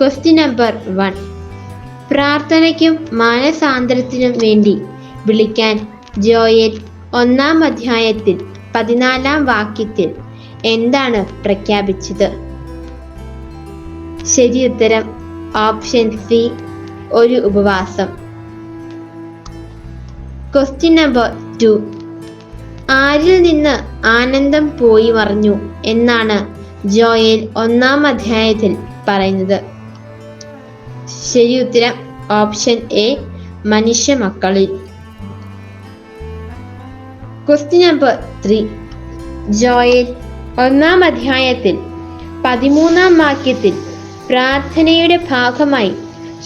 Question number one പ്രാർത്ഥനയ്ക്കും മാനസാന്തരത്തിനും വേണ്ടി വിളിക്കാൻ ജോയൽ ഒന്നാം അധ്യായത്തിൽ പതിനാലാം വാക്യത്തിൽ എന്താണ് പ്രഖ്യാപിച്ചത്? ശരി ഉത്തരം ഓപ്ഷൻ സി ഒരു ഉപവാസം. ക്വസ്റ്റ്യൻ നമ്പർ ടു ആരിൽ നിന്ന് ആനന്ദം പോയി മറിഞ്ഞു എന്നാണ് ജോയൽ ഒന്നാം അധ്യായത്തിൽ പറയുന്നത്. ശരി ഉത്തരം ഓപ്ഷൻ എ മനുഷ്യ മക്കളിൽ ക്വസ്റ്റ്യൻ നമ്പർ ത്രീ ജോയൽ ഒന്നാം അധ്യായത്തിൽ പതിമൂന്നാം വാക്യത്തിൽ പ്രാർത്ഥനയുടെ ഭാഗമായി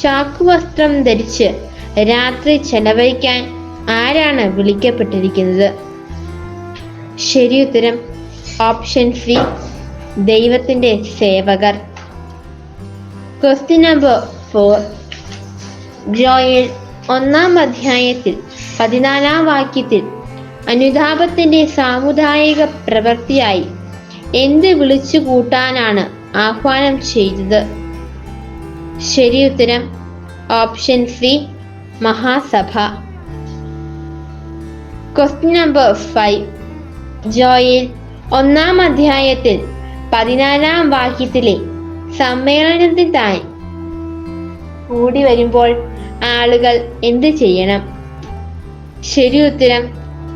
ചാക്കുവസ്ത്രം ധരിച്ച് രാത്രി ചെലവഴിക്കാൻ ആരാണ് വിളിക്കപ്പെട്ടിരിക്കുന്നത്? ശരി ഉത്തരം ഓപ്ഷൻ സി ദൈവത്തിന്റെ സേവകർ. ക്വസ്റ്റ്യൻ നമ്പർ ഫോർ ജോയൽ ഒന്നാം അധ്യായത്തിൽ പതിനാലാം വാക്യത്തിൽ അനുതാപത്തിന്റെ സാമുദായിക പ്രവൃത്തിയായി എന്ത് വിളിച്ചു കൂട്ടാനാണ് ആഹ്വാനം ചെയ്തത്? ശരി ഉത്തരം option C Mahasabha. Question number five. ജോയിൽ ഒന്നാം അധ്യായത്തിൽ പതിനാലാം വാക്യത്തിലെ സമ്മേളനത്തിനായി കൂടി വരുമ്പോൾ ആളുകൾ എന്ത് ചെയ്യണം? ശരി ഉത്തരം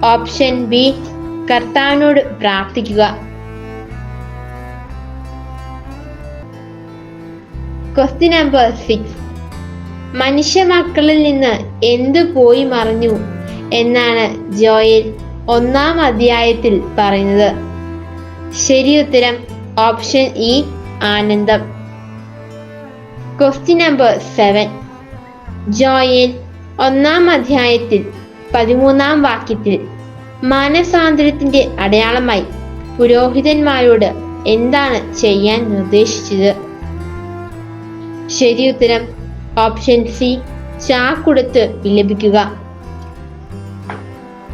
ഓപ്ഷൻ ബി കർത്താവിനോട് പ്രാർത്ഥിക്കുക. ക്വസ്റ്റ്യൻ നമ്പർ സിക്സ് മനുഷ്യ മക്കളിൽ നിന്ന് എന്ത് പോയി മറിഞ്ഞു എന്നാണ് ജോയൽ ഒന്നാം അധ്യായത്തിൽ പറയുന്നത്. ശരി ഉത്തരം ഓപ്ഷൻ ഇ ആനന്ദം. ക്വസ്റ്റ്യൻ നമ്പർ സെവൻ ജോയൽ ഒന്നാം അധ്യായത്തിൽ പതിമൂന്നാം വാക്യത്തിൽ മാനസാന്തരത്തിന്റെ അടയാളമായി പുരോഹിതന്മാരോട് എന്താണ് ചെയ്യാൻ നിർദ്ദേശിച്ചത്? ശരി ഉത്തരം ഓപ്ഷൻ സി ചാക്കുടുത്ത് വിലപിക്കുക.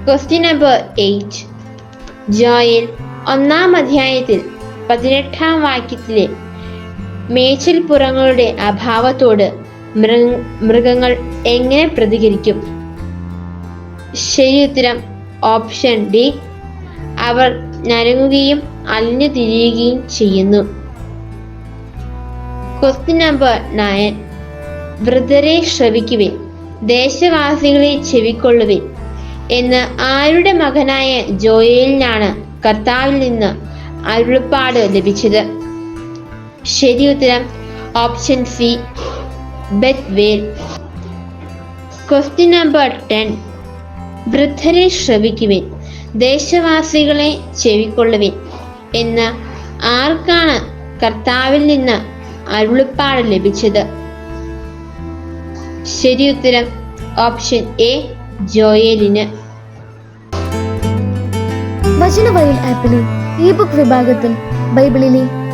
ക്വസ്റ്റ്യൻ നമ്പർ എയ്റ്റ് ജോയൽ ഒന്നാം അധ്യായത്തിൽ പതിനെട്ടാം വാക്യത്തിലെ മേച്ചിൽപ്പുറങ്ങളുടെ അഭാവത്തോട് മൃഗ മൃഗങ്ങൾ എങ്ങനെ പ്രതികരിക്കും? ശരിയുത്തരം ഓപ്ഷൻ ഡി. അവർ നരങ്ങുകയും അലിഞ്ഞു തിരിയുകയും ചെയ്യുന്നു. Question number nine. വൃദ്ധരെ ശ്രവിക്കുവിൻ ദേശവാസികളെ ചെവിക്കൊള്ളുവിൻ എന്ന് ആരുടെ മകനായ ജോയലിനാണ് കർത്താവിൽ നിന്ന് അരുളപ്പാട് ലഭിച്ചത്? ശരി ഉത്തരം ഓപ്ഷൻ സി ബെത്വേൽ വേൽ ക്വസ്റ്റ്യൻ നമ്പർ ടെൻ വൃദ്ധരെ ശ്രവിക്കുവിൻ ദേശവാസികളെ ചെവിക്കൊള്ളുവിൻ എന്ന് ആർക്കാണ് കർത്താവിൽ നിന്ന് അരുളിപ്പാട് ലഭിച്ചത്? ശരി ഉത്തരം ഓപ്ഷൻ എ ജോയലിന്. വചനവയൽ ആപ്പിലെ ഇ ബുക്ക് വിഭാഗത്തിൽ ബൈബിളിലെ